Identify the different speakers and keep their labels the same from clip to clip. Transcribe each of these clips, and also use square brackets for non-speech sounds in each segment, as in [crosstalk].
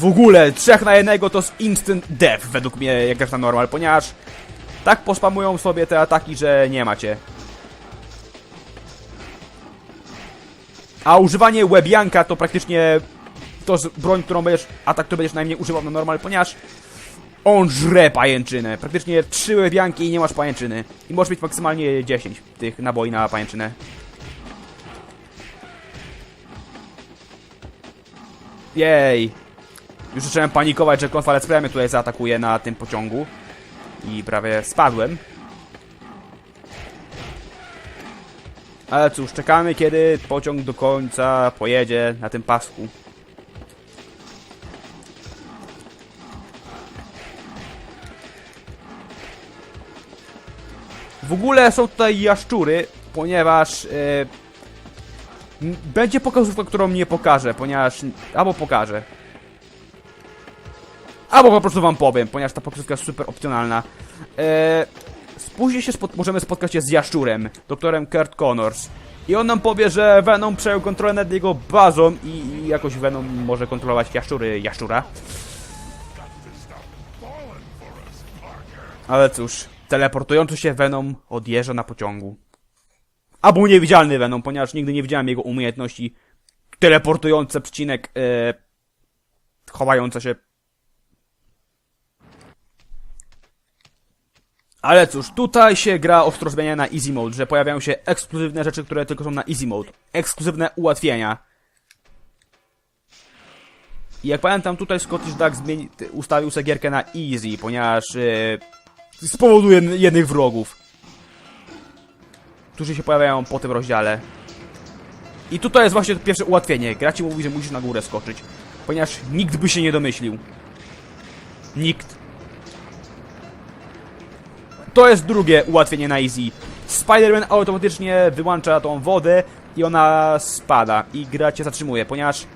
Speaker 1: W ogóle, trzech na jednego to jest instant death, według mnie, jak grasz na normal, ponieważ tak pospamują sobie te ataki, że nie macie. A używanie webianka to praktycznie to jest broń, którą będziesz, atak, który będziesz najmniej używał na normal, ponieważ on żre pajęczynę. Praktycznie trzy webianki i nie masz pajęczyny. I możesz mieć maksymalnie 10 tych naboi na pajęczynę. Jej. Już zacząłem panikować, że konfa Let's tutaj zaatakuje na tym pociągu. I prawie spadłem. Ale cóż, czekamy kiedy pociąg do końca pojedzie na tym pasku. W ogóle są tutaj jaszczury, ponieważ m, będzie pokazówka, którą nie pokażę, ponieważ albo pokażę. Albo po prostu wam powiem, ponieważ ta pokazówka jest super opcjonalna. E, później się spot możemy spotkać się z jaszczurem, doktorem Kurt Connors. I on nam powie, że Venom przejął kontrolę nad jego bazą i, i jakoś Venom może kontrolować jaszczury jaszczura. Ale cóż, teleportujący się Venom odjeżdża na pociągu. Albo niewidzialny Venom, ponieważ nigdy nie widziałem jego umiejętności teleportujące przecinek e, chowające się. Ale cóż, tutaj się gra ostro zmienia na easy mode, że pojawiają się ekskluzywne rzeczy, które tylko są na easy mode. Ekskluzywne ułatwienia. I jak pamiętam, tutaj Scottish Duck zmieni- ustawił sobie gierkę na easy, ponieważ e, z powodu jed- jednych wrogów, którzy się pojawiają po tym rozdziale. I tutaj jest właśnie to pierwsze ułatwienie. Gra ci mówi, że musisz na górę skoczyć, ponieważ nikt by się nie domyślił. Nikt. To jest drugie ułatwienie na easy. Spider-Man automatycznie wyłącza tą wodę i ona spada i gra cię zatrzymuje, ponieważ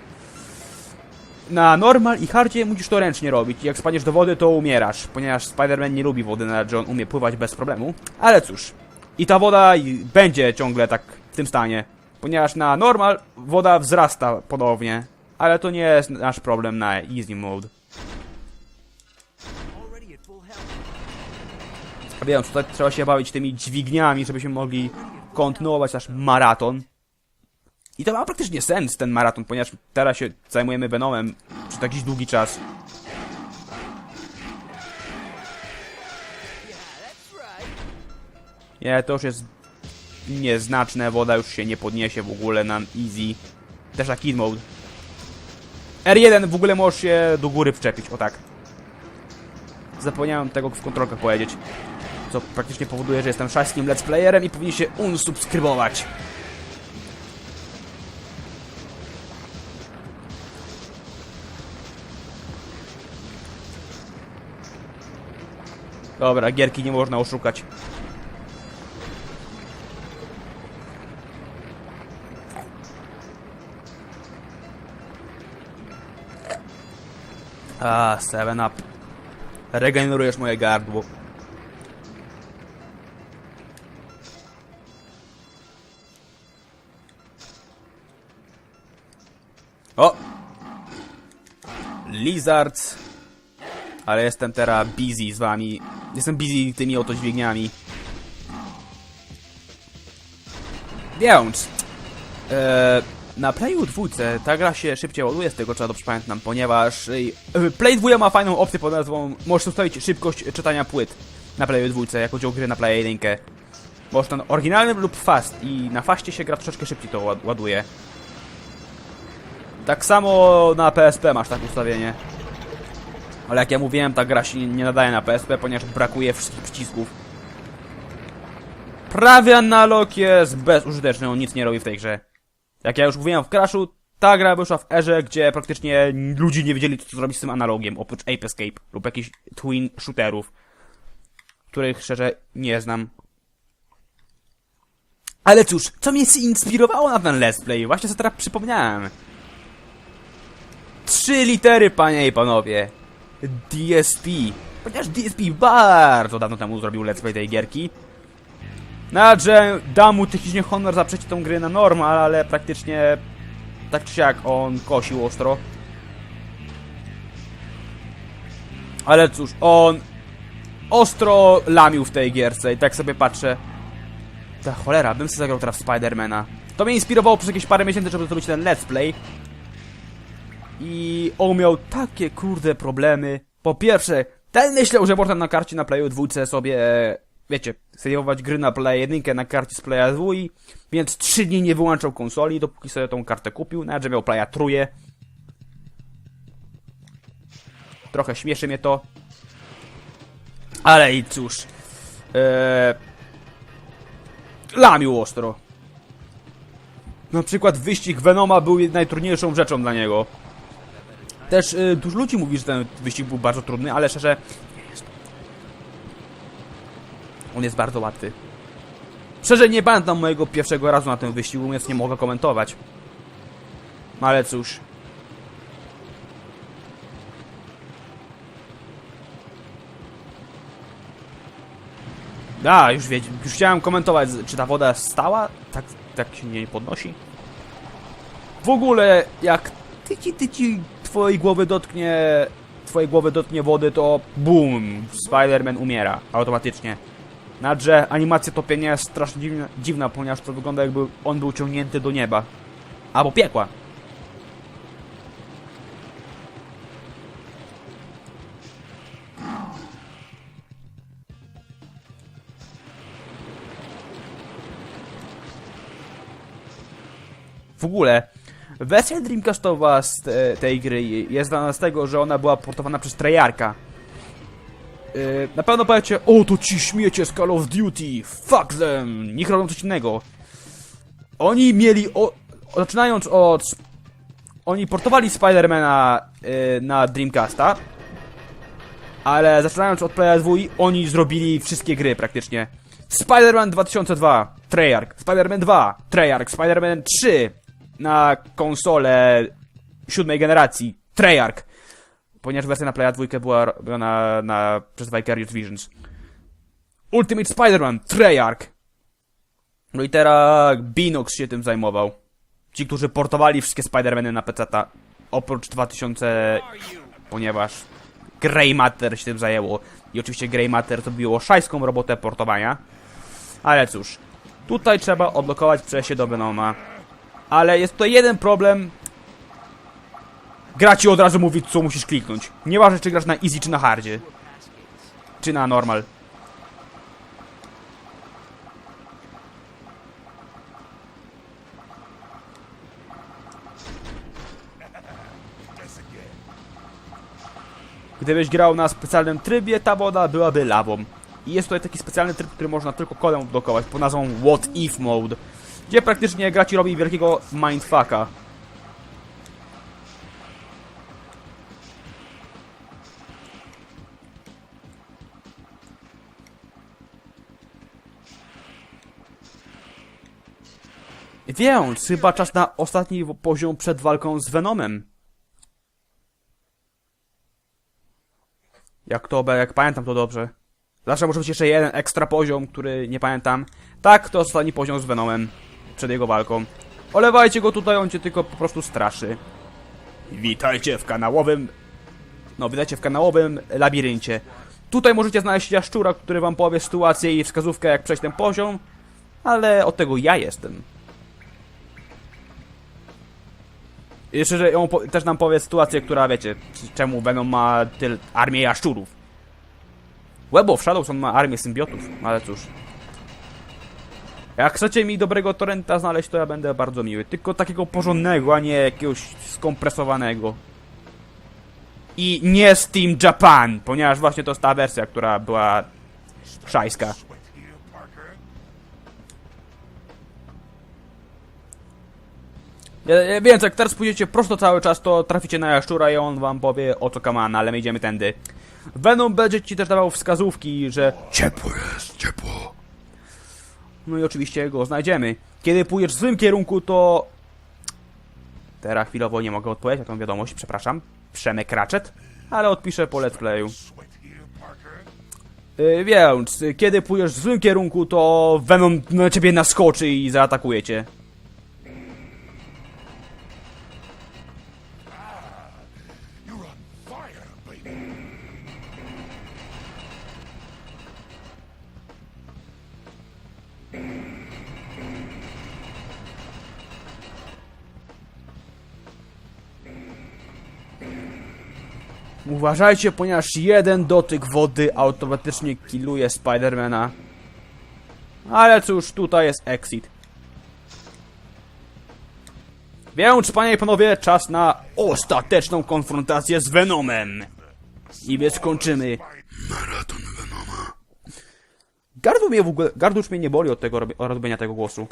Speaker 1: na normal i hardzie musisz to ręcznie robić. Jak spadniesz do wody, to umierasz, ponieważ Spider-Man nie lubi wody, że on umie pływać bez problemu. Ale cóż, i ta woda będzie ciągle tak w tym stanie, ponieważ na normal woda wzrasta ponownie, ale to nie jest nasz problem na easy mode. Wiem, tutaj trzeba się bawić tymi dźwigniami, żebyśmy mogli kontynuować nasz maraton. I to ma praktycznie sens, ten maraton, ponieważ teraz się zajmujemy Venomem przez jakiś długi czas. Nie, to już jest nieznaczne, woda już się nie podniesie w ogóle na easy. Też na kid mode. R1 w ogóle możesz się do góry wczepić, o tak. Zapomniałem tego w kontrolkach powiedzieć. Co praktycznie powoduje, że jestem szajskim let's playerem i powinien się unsubskrybować. Dobra, gierki nie można oszukać. A, 7 up. Regenerujesz moje gardło. Lizards. Ale jestem teraz busy z wami. Jestem busy tymi oto dźwigniami. Więc... E, na Playu 2 ta gra się szybciej ładuje, z tego co dobrze pamiętam, ponieważ e, Play 2 ma fajną opcję pod nazwą możesz ustawić szybkość czytania płyt na Playu 2, jako chodzi o gry na Play 1. Możesz ten oryginalny lub fast i na faście się gra troszeczkę szybciej to ład- ładuje. Tak samo na PSP masz takie ustawienie. Ale jak ja mówiłem, ta gra się nie- nie nadaje na PSP, ponieważ brakuje wszystkich przycisków. Prawie analog jest bezużyteczny, on nic nie robi w tej grze. Jak ja już mówiłem w Crashu, ta gra wyszła w erze, gdzie praktycznie ludzie nie wiedzieli, co zrobić z tym analogiem, oprócz Ape Escape lub jakichś twin shooterów, których szczerze nie znam. Ale cóż, co mnie inspirowało na ten let's play? Właśnie sobie teraz przypomniałem. Trzy litery, panie i panowie. DSP. Ponieważ DSP bardzo dawno temu zrobił let's play tej gierki. Nawet, że dam mu technicznie honor za przejście tą grę na normal, ale praktycznie tak czy siak on kosił ostro. Ale cóż, on ostro lamił w tej gierce i tak sobie patrzę. Ta cholera, bym sobie zagrał teraz Spidermana. To mnie inspirowało przez jakieś parę miesięcy, żeby zrobić ten let's play. I on miał takie kurde problemy. Po pierwsze, ten myślał, że można na karcie na Playu dwójce sobie, e, wiecie, saveować gry na Play 1 na karcie z Playa 2, więc trzy dni nie wyłączał konsoli, dopóki sobie tą kartę kupił, nawet że miał Playa truje. Trochę śmieszy mnie to. Ale i cóż. Eee, lamił ostro. Na przykład wyścig Venoma był najtrudniejszą rzeczą dla niego. Też y, dużo ludzi mówi, że ten wyścig był bardzo trudny, ale szczerze nie jest. On jest bardzo łatwy. Szczerze nie pamiętam mojego pierwszego razu na tym wyścigu, więc nie mogę komentować. No ale cóż. A, już wiedz, już chciałem komentować, czy ta woda stała? Tak, tak się nie podnosi? W ogóle, jak tyci, tyci twojej głowy dotknie, twojej głowy dotknie wody, to BOOM! Spider-Man umiera automatycznie. Nadże animacja topienia jest strasznie dziwna, dziwna, ponieważ to wygląda jakby on był ciągnięty do nieba. Albo piekła. W ogóle, wersja Dreamcastowa z te, tej gry jest znana z tego, że ona była portowana przez Treyarcha. Yy, na pewno powiecie, o to ci śmiecie z Call of Duty, fuck them, niech robią coś innego. Oni mieli, o, zaczynając od... Oni portowali Spidermana yy, na Dreamcasta, ale zaczynając od PS2, oni zrobili wszystkie gry praktycznie. Spider-Man 2002, Treyarch, Spider-Man 2, Treyarch, Spider-Man 3 na konsolę siódmej generacji, Treyarch, ponieważ wersja na Playa 2 była robiona na, przez Vicarious Visions. Ultimate Spider-Man, Treyarch. No i teraz Binox się tym zajmował. Ci, którzy portowali wszystkie Spider-Many na PC-ta, oprócz 2000, ponieważ Grey Matter się tym zajęło. I oczywiście Grey Matter zrobiło szajską robotę portowania. Ale cóż, tutaj trzeba odblokować przejście do Venoma. Ale jest tutaj jeden problem. Gra ci od razu mówi, co musisz kliknąć. Nieważne, czy grasz na easy, czy na hardzie. Czy na normal. Gdybyś grał na specjalnym trybie, ta woda byłaby lawą. I jest tutaj taki specjalny tryb, który można tylko kodem odblokować pod nazwą What If Mode. Gdzie praktycznie gra ci robi wielkiego mindfucka. Więc chyba czas na ostatni poziom przed walką z Venomem. Jak to, jak pamiętam to dobrze. Zawsze może być jeszcze jeden ekstra poziom, który nie pamiętam. Tak, to ostatni poziom z Venomem. Przed jego walką. Olewajcie go tutaj, on cię tylko po prostu straszy. Witajcie w kanałowym... No, witajcie w kanałowym labiryncie. Tutaj możecie znaleźć jaszczura, który wam powie sytuację i wskazówkę, jak przejść ten poziom. Ale od tego ja jestem. Jeszcze, że on też nam powie sytuację, która, wiecie, czemu Venom ma tyle armię jaszczurów. Web of Shadows on ma armię symbiotów, ale cóż. Jak chcecie mi dobrego torrenta znaleźć, to ja będę bardzo miły. Tylko takiego porządnego, a nie jakiegoś skompresowanego. I nie Steam Japan, ponieważ właśnie to jest ta wersja, która była szajska. Ja- ja- Więc jak teraz pójdziecie prosto cały czas, to traficie na jaszczura i on wam powie o co kamana, ale my idziemy tędy. Venom będzie ci też dawał wskazówki, że ciepło jest, ciepło. No i oczywiście go znajdziemy. Kiedy pójdziesz w złym kierunku, to... Teraz chwilowo nie mogę odpowiedzieć na tą wiadomość, przepraszam. Przemek Ratchet, ale odpiszę po let's playu. Yy, więc, y, kiedy pójdziesz w złym kierunku, to Venom na ciebie naskoczy i zaatakuje cię. Uważajcie, ponieważ jeden dotyk wody automatycznie killuje Spidermana. Ale cóż, tutaj jest exit. Więc, panie i panowie, czas na ostateczną konfrontację z Venomem. I więc kończymy.
Speaker 2: Maraton Venoma.
Speaker 1: Gardło mnie w ogóle, gardło już mnie nie boli od tego robienia tego głosu.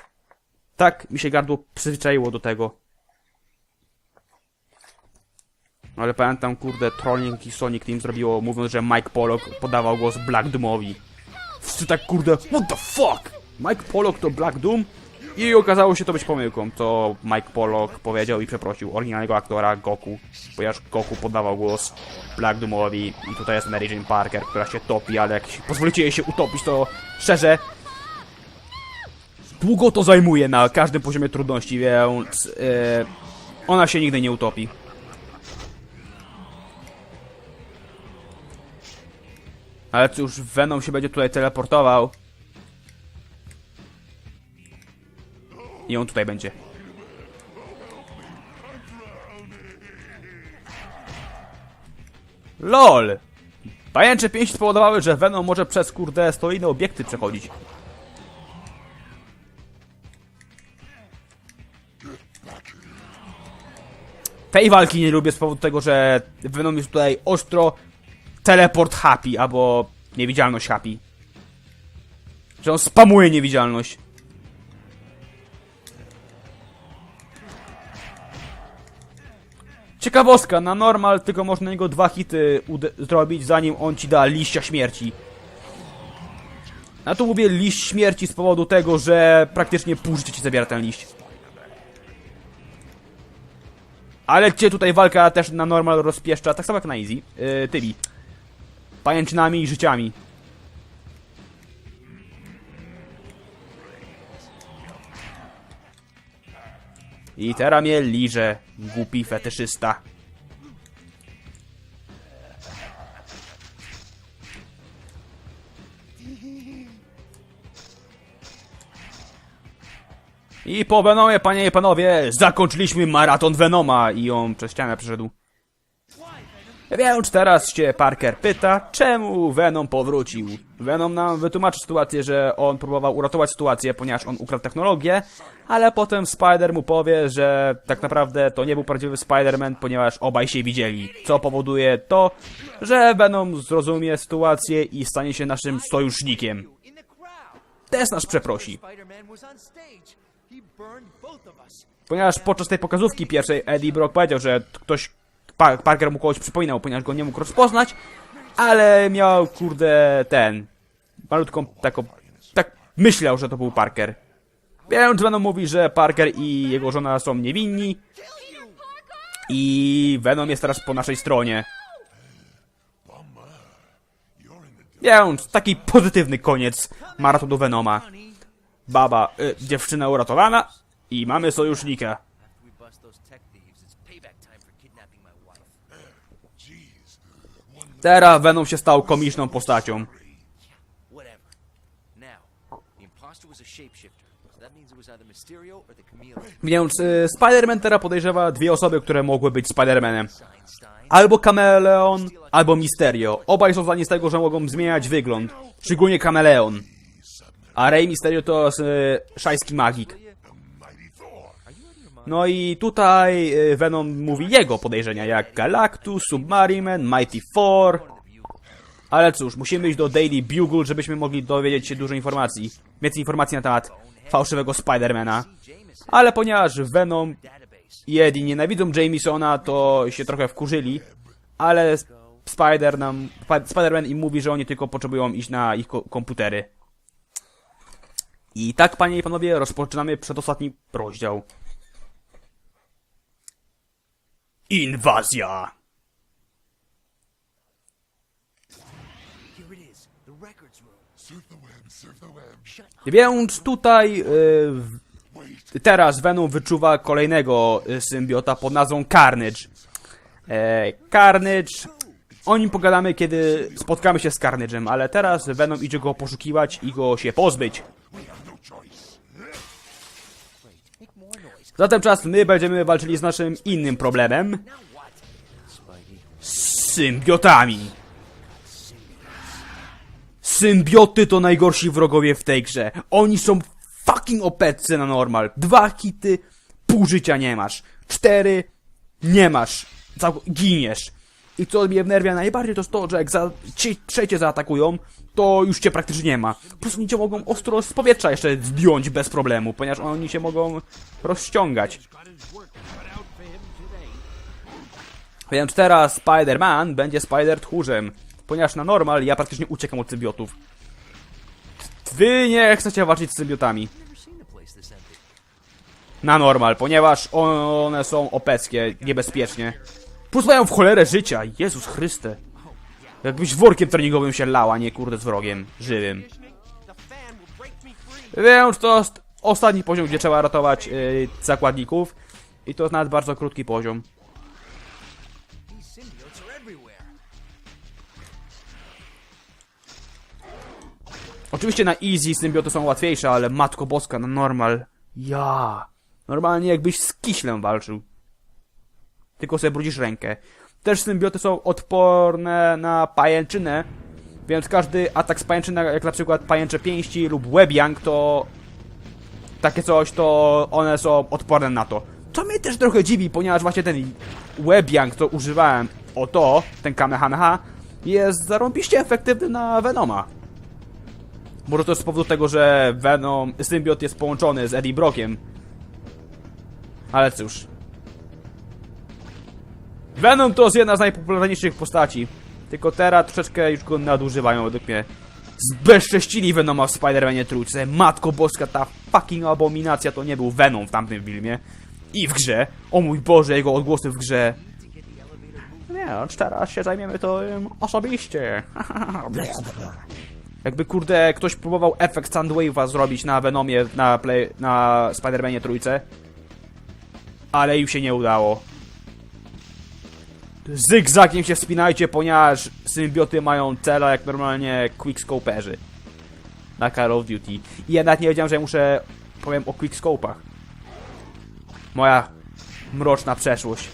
Speaker 1: Tak, mi się gardło przyzwyczaiło do tego. Ale pamiętam, kurde, trolling i Sonic Team zrobiło, mówiąc, że Mike Pollock podawał głos Black Doomowi. Wszyscy tak, kurde, what the fuck? Mike Pollock to Black Doom? I okazało się to być pomyłką, co Mike Pollock powiedział i przeprosił oryginalnego aktora Goku, ponieważ Goku podawał głos Black Doomowi i tutaj jest Mary Jane Parker, która się topi, ale jak pozwolicie jej się utopić, to szczerze długo to zajmuje na każdym poziomie trudności, więc yy, ona się nigdy nie utopi. Ale cóż, Venom się będzie tutaj teleportował. I on tutaj będzie. LOL! Pajęcze pięści spowodowały, że Venom może przez kurde stolijne obiekty przechodzić. Tej walki nie lubię z powodu tego, że Venom jest tutaj ostro teleport happy, albo niewidzialność happy. Że on spamuje niewidzialność. Ciekawostka, na normal tylko można na niego dwa hity zrobić, zanim on ci da liścia śmierci. Ja tu mówię liść śmierci z powodu tego, że praktycznie pół życia ci zabiera ten liść. Ale cię tutaj walka też na normal rozpieszcza, tak samo jak na easy, yy. Pajęczynami i życiami. I teraz mnie liże, głupi fetyszysta. I po Venomie, panie i panowie, zakończyliśmy maraton Venoma i on przez ścianę przeszedł. Więc teraz się Parker pyta, czemu Venom powrócił. Venom nam wytłumaczy sytuację, że on próbował uratować sytuację, ponieważ on ukradł technologię, ale potem Spider mu powie, że tak naprawdę to nie był prawdziwy Spider-Man, ponieważ obaj się widzieli. Co powoduje to, że Venom zrozumie sytuację i stanie się naszym sojusznikiem. Też nas przeprosi. Ponieważ podczas tej pokazówki pierwszej Eddie Brock powiedział, że ktoś, Parker mu kogoś przypominał, ponieważ go nie mógł rozpoznać, ale miał, kurde, ten, malutką taką, tak myślał, że to był Parker. Więc Venom mówi, że Parker i jego żona są niewinni i Venom jest teraz po naszej stronie. Więc taki pozytywny koniec maratonu Venoma. Baba, y, dziewczyna uratowana i mamy sojusznika. Teraz Venom się stał komiczną postacią. Więc y, Spider-Man teraz podejrzewa dwie osoby, które mogły być Spider-Manem. Albo Kameleon, albo Mysterio. Obaj są znani z tego, że mogą zmieniać wygląd. Szczególnie Kameleon. A Rey Mysterio to jest y, szajski magik. No i tutaj y, Venom mówi jego podejrzenia, jak Galactus, Submarine Man, Mighty Thor. Ale cóż, musimy iść do Daily Bugle, żebyśmy mogli dowiedzieć się dużo informacji. Więcej informacji na temat fałszywego Spidermana. Ale ponieważ Venom i Eddie nienawidzą Jamesona, to się trochę wkurzyli. Ale Spider nam, im mówi, że oni tylko potrzebują iść na ich ko- komputery. I tak, panie i panowie, rozpoczynamy przedostatni rozdział. Inwazja!
Speaker 3: Here it is. The records room.
Speaker 2: Surf the web, surf the web.
Speaker 3: Shut up.
Speaker 1: Więc tutaj y, teraz Venom wyczuwa kolejnego y, symbiota pod nazwą Carnage. E, Carnage. O nim pogadamy, kiedy spotkamy się z Carnage'em, ale teraz Venom idzie go poszukiwać i go się pozbyć. Zatem czas my będziemy walczyli z naszym innym problemem. Symbiotami. Symbioty to najgorsi wrogowie w tej grze. Oni są fucking opeccy na normal. Dwa hity, pół życia nie masz. Cztery, nie masz. Cał giniesz. I co mnie wnerwia najbardziej to jest to, że jak za ci trzecie zaatakują, to już cię praktycznie nie ma. Prostu oni cię mogą ostro z powietrza jeszcze zdjąć bez problemu, ponieważ oni się mogą rozciągać. Więc teraz Spider-Man będzie Spider-Tchórzem, ponieważ na normal ja praktycznie uciekam od symbiotów. Wy nie chcecie walczyć z symbiotami. Na normal, ponieważ one są opeckie, niebezpiecznie. Plus mają w cholerę życia, Jezus Chryste. Jakbyś workiem treningowym się lała, nie kurde z wrogiem, żywym. Więc to ostatni poziom, gdzie trzeba ratować yy, zakładników. I to jest nawet bardzo krótki poziom. Oczywiście na easy symbioty są łatwiejsze, ale matko boska, na normal. Ja. Normalnie jakbyś z kiślem walczył. Tylko sobie brudzisz rękę. Też symbioty są odporne na pajęczynę, więc każdy atak z pajęczyny, jak na przykład pajęcze pięści lub webiang, to takie coś, to one są odporne na to. Co mnie też trochę dziwi, ponieważ właśnie ten webiang, co używałem, o to, ten Kamehameha, jest zarąbiście efektywny na Venoma. Może to z powodu tego, że Venom, symbiot jest połączony z Eddie Brockiem. Ale cóż. Venom to jest jedna z najpopularniejszych postaci. Tylko teraz troszeczkę już go nadużywają według mnie. Zbezcześcili Venoma w Spider-Manie trójce. Matko boska, ta fucking abominacja to nie był Venom w tamtym filmie. I w grze. O mój Boże, jego odgłosy w grze. Nie, no, teraz się zajmiemy to um, osobiście. [laughs] Jakby kurde ktoś próbował efekt Soundwave'a zrobić na Venomie na, na Spider-Manie trójce. Ale im się nie udało. Zygzagiem się wspinajcie, ponieważ symbioty mają cela jak normalnie quickscoperzy. Na Call of Duty. I ja nawet nie wiedziałem, że muszę... Powiem o quickscopach. Moja mroczna przeszłość.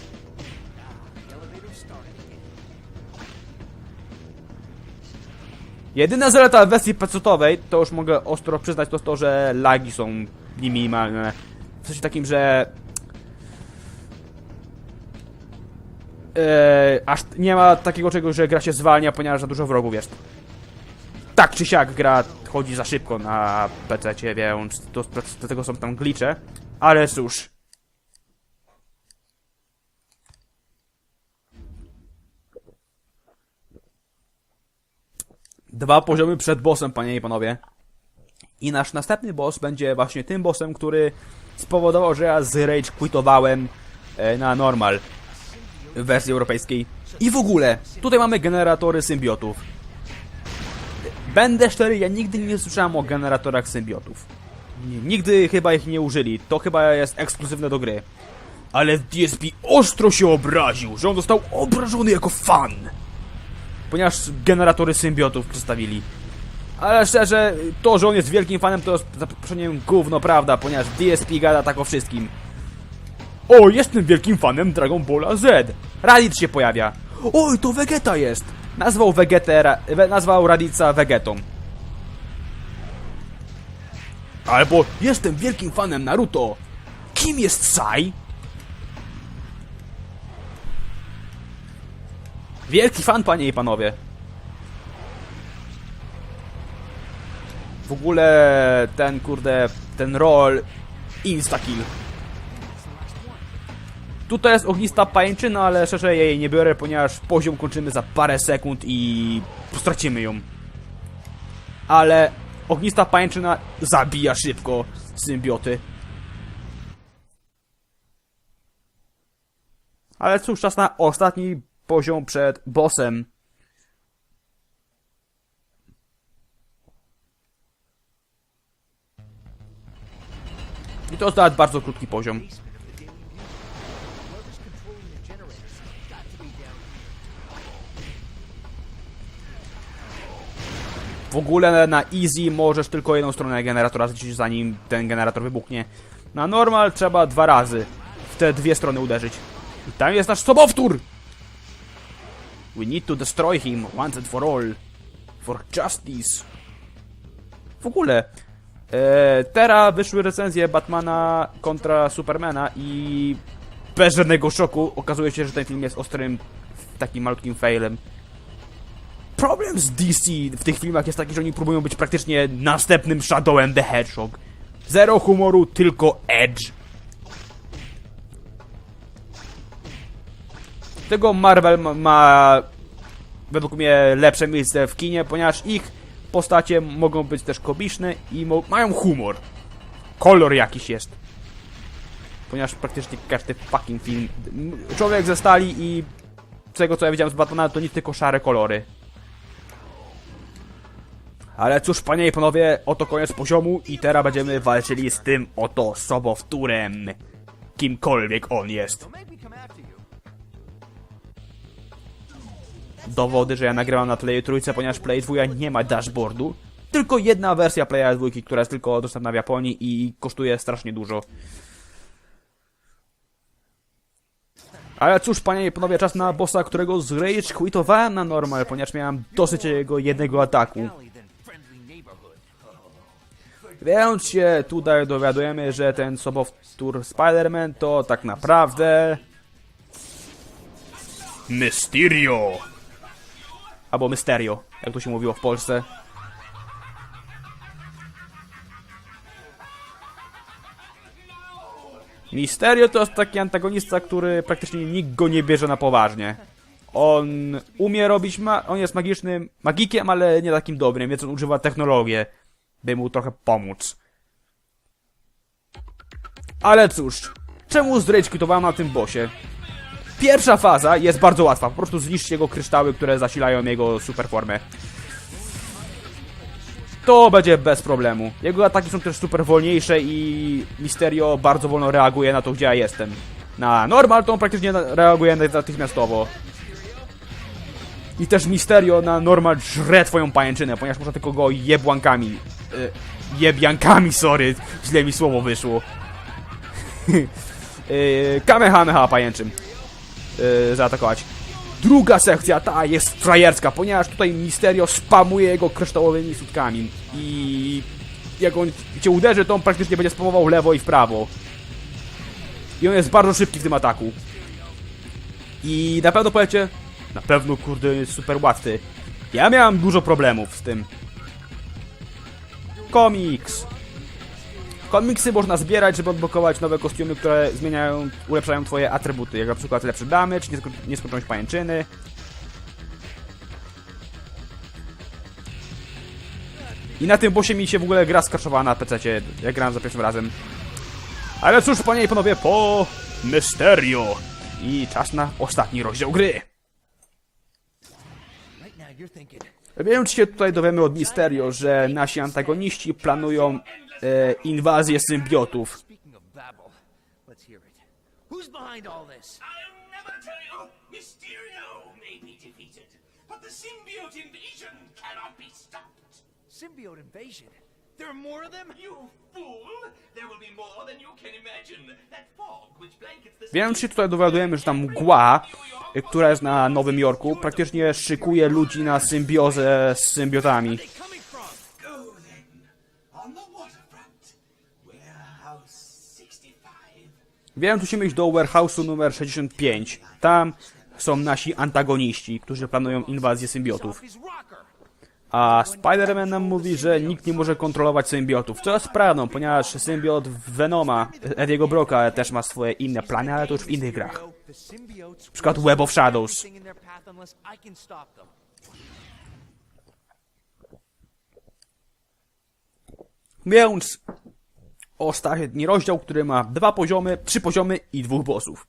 Speaker 1: Jedyna zaleta wersji pecetowej, to już mogę ostro przyznać, to to, że lagi są minimalne. W sensie takim, że... Eee, aż nie ma takiego czegoś, że gra się zwalnia, ponieważ za dużo wrogów jest. Tak czy siak gra chodzi za szybko na PC, więc to, dlatego są tam glicze. Ale cóż. Dwa poziomy przed bossem, panie i panowie. I nasz następny boss będzie właśnie tym bossem, który spowodował, że ja z Rage quitowałem e, na normal w wersji europejskiej. I w ogóle, tutaj mamy generatory symbiotów. Będę szczery, ja nigdy nie słyszałem o generatorach symbiotów. Nigdy chyba ich nie użyli, to chyba jest ekskluzywne do gry. Ale DSP ostro się obraził, że on został obrażony jako fan ponieważ generatory symbiotów przedstawili. Ale szczerze, to, że on jest wielkim fanem, to jest za przeproszeniem gówno prawda, ponieważ DSP gada tak o wszystkim. O, jestem wielkim fanem Dragon Balla Z. Raditz się pojawia. Oj, to Vegeta jest. Nazwał Vegetę, nazwał Radica Vegetą. Albo jestem wielkim fanem Naruto. Kim jest Sai? Wielki fan, panie i panowie. W ogóle ten kurde, ten roll insta-kill. Tutaj jest ognista pajęczyna, ale szczerze jej nie biorę, ponieważ poziom kończymy za parę sekund i stracimy ją. Ale ognista pajęczyna zabija szybko symbioty. Ale cóż, czas na ostatni poziom przed bossem. I to jest bardzo krótki poziom. W ogóle na easy możesz tylko jedną stronę generatora zniszczyć zanim ten generator wybuchnie. Na normal trzeba dwa razy w te dwie strony uderzyć. I tam jest nasz sobowtór! We need to destroy him once and for all. For justice. W ogóle, e, teraz wyszły recenzje Batmana kontra Supermana i bez żadnego szoku okazuje się, że ten film jest ostrym, takim malutkim failem. Problem z DC w tych filmach jest taki, że oni próbują być praktycznie następnym Shadowem the Hedgehog. Zero humoru, tylko edge. Tego Marvel ma, według mnie lepsze miejsce w kinie, ponieważ ich postacie mogą być też komiczne i mają humor. Kolor jakiś jest. Ponieważ praktycznie każdy fucking film. Człowiek ze stali i z tego co ja widziałem z Batmana to nie tylko szare kolory. Ale cóż, panie i panowie, oto koniec poziomu i teraz będziemy walczyli z tym oto sobowtórem. Kimkolwiek on jest. Dowody, że ja nagrywam na Play trójce, ponieważ Play 2 nie ma dashboardu. Tylko jedna wersja Playa 2, która jest tylko dostępna w Japonii i kosztuje strasznie dużo. Ale cóż, panie i panowie, czas na bossa, którego z Rage quitowałem na normal, ponieważ miałem dosyć jego jednego ataku. Więc się tutaj dowiadujemy, że ten sobowtór Spider-Man to tak naprawdę... Mysterio! Albo Mysterio, jak to się mówiło w Polsce. Mysterio to jest taki antagonista, który praktycznie nikt go nie bierze na poważnie. On umie robić, ma on jest magicznym magikiem, ale nie takim dobrym, więc on używa technologię, by mu trochę pomóc. Ale cóż, czemu zrage quitowałem na tym bossie? Pierwsza faza jest bardzo łatwa, po prostu zniszcz jego kryształy, które zasilają jego superformę. To będzie bez problemu. Jego ataki są też super wolniejsze i Misterio bardzo wolno reaguje na to, gdzie ja jestem. Na normal to on praktycznie reaguje natychmiastowo. I też Misterio na normal żre twoją pajęczynę, ponieważ można tylko go jebłankami. Y, jebiankami, sorry, źle mi słowo wyszło. [laughs] y, Kamehameha pajęczym y, zaatakować. Druga sekcja, ta jest frajerska, ponieważ tutaj Misterio spamuje jego kryształowymi sutkami i jak on cię uderzy, to on praktycznie będzie spamował lewo i w prawo. I on jest bardzo szybki w tym ataku. I na pewno powiecie, na pewno kurde jest super łatwy. Ja miałem dużo problemów z tym. Komiks. Komiksy można zbierać, żeby odblokować nowe kostiumy, które zmieniają, ulepszają twoje atrybuty, jak na przykład lepszy damage, niesko- nieskończoność pajęczyny. I na tym bossie mi się w ogóle gra skraszowała na PC, jak grałem za pierwszym razem. Ale cóż, panie i panowie, po Mysterio! I czas na ostatni rozdział gry.
Speaker 3: Right now you're thinking,
Speaker 1: Więc się tutaj dowiemy od Misterio, że nasi antagoniści planują e, inwazję symbiotów.
Speaker 3: speaking of babble, let's hear it. Who's behind all this?
Speaker 4: I'll never tell you. Mysterio may be defeated, but the symbiote invasion cannot be stopped.
Speaker 3: Symbiote invasion. There are more of them?
Speaker 4: You fool! There will be more than you can imagine. That fog which blankets the
Speaker 1: Więc się tutaj dowiadujemy, że ta mgła, y, która jest na Nowym Jorku, praktycznie szykuje ludzi na symbiozę z symbiotami.
Speaker 4: Go then. On the waterfront. Warehouse 65.
Speaker 1: Więc musimy iść do warehouse'u numer 65. Tam są nasi antagoniści, którzy planują inwazję symbiotów.
Speaker 3: His rocker.
Speaker 1: A Spider-Man nam mówi, że nikt nie może kontrolować symbiotów, co jest prawdą, ponieważ symbiot Venoma, Ediego Broka też ma swoje inne plany, ale to już w innych grach.
Speaker 3: Symbiotes
Speaker 1: przykład Web of Shadows. Więc ostatni rozdział, który ma dwa poziomy, trzy poziomy i dwóch bossów.